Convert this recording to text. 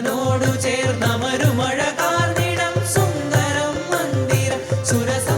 സുരനോടു ചേർന്നമരുമഴ കാർന്നിടം സുന്ദരം മന്ദിരം സുരസം